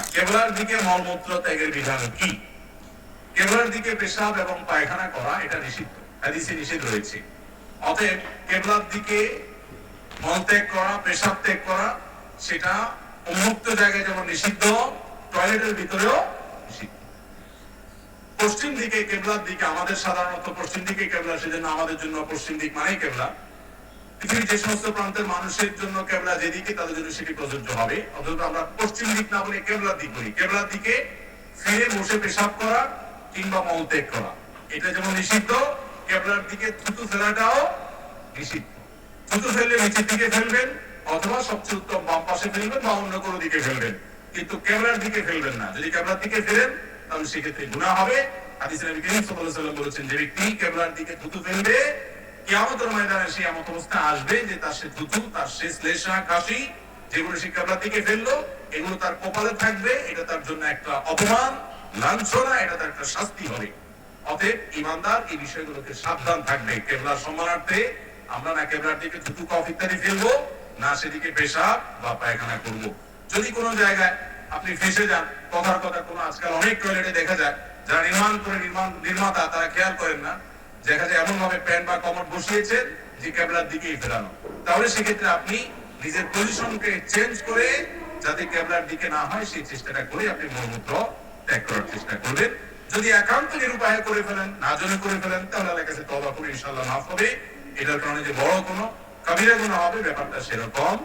কিনা কেবলার দিকে মলমূত্র ত্যাগের বিধান কি? কেবলার দিকে পেশাব এবং পায়খানা করা, এটা নিষিদ্ধ। হাদিসে নিষেধ রয়েছে। অতএব কেবলার দিকে মলত্যাগ করা, পেশাব ত্যাগ করা, সেটা উন্মুক্ত জায়গায় যেমন নিষিদ্ধ, টয়লেটের ভিতরেও নিষিদ্ধ। পশ্চিম দিকে কেবলার দিকে আমাদের সাধারণত পশ্চিম দিকে কেবলা, সেজন্য আমাদের জন্য পশ্চিম দিক মানেই কেবলা। পৃথিবীর যে সমস্ত প্রান্তের মানুষের জন্য কেবলা যেদিকে তাদের জন্য সেটি প্রযোজ্য হবে। অথচ আমরা পশ্চিম দিক না বলে কেবলার দিক বলি। কেবলার দিকে ফিরে বসে পেশাব করা কিংবা মলত্যাগ করা। এটা যেমন নিষিদ্ধ, কেবলার দিকে থুতু ফেলাটাও নিষিদ্ধ। থুতু ফেললে নিচের দিকে ফেলবেন, অথবা সবচেয়ে উত্তম বাম পাশে ফেলবেন বা অন্য কোনো দিকে ফেলবেন। কিন্তু কেবলার দিকে ফেলবেন না। যদি কেবলার দিকে ফেলেন, তাহলে সেক্ষেত্রে গুনাহ হবে। হাদিসে নবী করিম সাল্লাল্লাহু আলাইহি বলেছেন, যে ব্যক্তি কেবলার দিকে থুতু ফেলবে কিয়ামতের ময়দানে সে এমন অবস্থা আসবে যে তার সে থুতু তার সে শ্লেষা কাশি যেগুলো সে কেবলার দিকে ফেলল, এগুলো তার কপালে থাকবে, এটা তার জন্য একটা অপমান, লাঞ্ছনা, এটা তার একটা শাস্তি হবে। অতএব ইমানদার এই সাবধান থাকবে। কেবলার সম্মানার্থে আমরা না কেবলার দিকে কফ ইত্যাদি ফেলব, না সেদিকে পেশাব বা পায়খানা করব। যদি কোনো জায়গায় আপনি ফেসে যান, কথার কথা কোনো আজকাল অনেক টয়লেটে দেখা যায়, যারা নির্মাণ করে নির্মাণ নির্মাতা, তারা খেয়াল করেন না দেখা যায় এমন ভাবে প্যান্ট বা কমর বসিয়েছেন যে কেবলার দিকেই ফেরানো। তাহলে সেক্ষেত্রে আপনি নিজের পজিশনকে চেঞ্জ করে যাতে কেবলার দিকে না হয়, সেই চেষ্টাটা করে আপনি মলমূত্র ত্যাগ করার চেষ্টা করবেন। যদি একান্ত নিরুপায় করে ফেলেন, না জন্য করে ফেলেন, তাহলে আল্লাহর কাছে তওবা করে ইনশাআল্লাহ মাফ হবে। এটার কারণে যে বড় কোনো, কবিরা গুনাহ হবে, ব্যাপারটা সেরকম